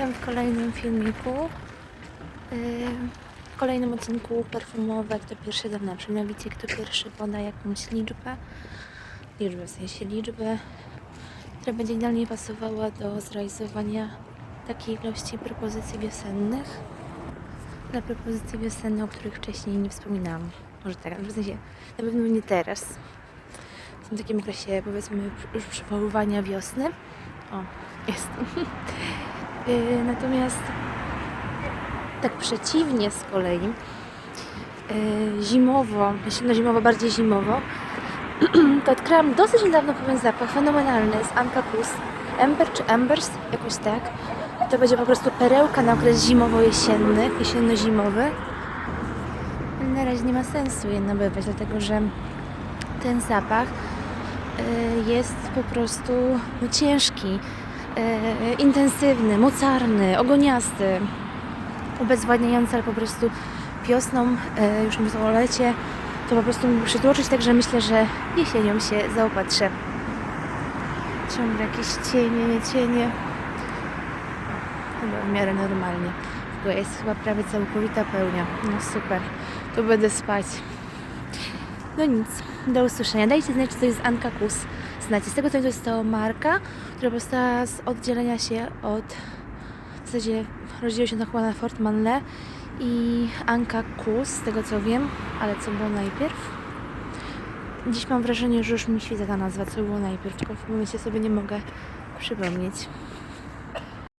Witam w kolejnym filmiku. Yy, W kolejnym odcinku perfumowe, kto pierwszy zaznaczy. Mianowicie, kto pierwszy poda jakąś liczbę, liczbę w sensie liczbę, która będzie idealnie pasowała do zrealizowania takiej ilości propozycji wiosennych. Dla propozycji wiosennych, o których wcześniej nie wspominałam. Może teraz, w sensie na pewno nie teraz. W takim okresie, powiedzmy, już przywoływania wiosny. O, jest. Yy, Natomiast tak przeciwnie z kolei yy, zimowo, jesienno-zimowo, bardziej zimowo, to odkryłam dosyć niedawno pewien zapach fenomenalny z Anka Kus. Ember czy Embers, jakoś tak. To będzie po prostu perełka na okres zimowo-jesienny, jesienno-zimowy. Na razie nie ma sensu je nabywać, dlatego że ten zapach yy, jest po prostu no, ciężki, intensywny, mocarny, ogoniasty, obezwładniający, ale po prostu wiosną, e, już mówię o lecie, to po prostu mógł przytłoczyć, także myślę, że jesienią się zaopatrzę. Ciągle jakieś cienie, nie cienie. Chyba w miarę normalnie. Ogóle jest chyba prawie całkowita pełnia. No super. Tu będę spać. No nic, do usłyszenia. Dajcie znać, czy to jest Anka Kus. Znacie, z tego co mi to jest to marka, która powstała z oddzielenia się od... W zasadzie rozdzieliła się to chyba na Fort Manle i Anka Kus, z tego co wiem, ale co było najpierw? Dziś mam wrażenie, że już mi świta ta nazwa, co było najpierw, tylko w momencie sobie nie mogę przypomnieć.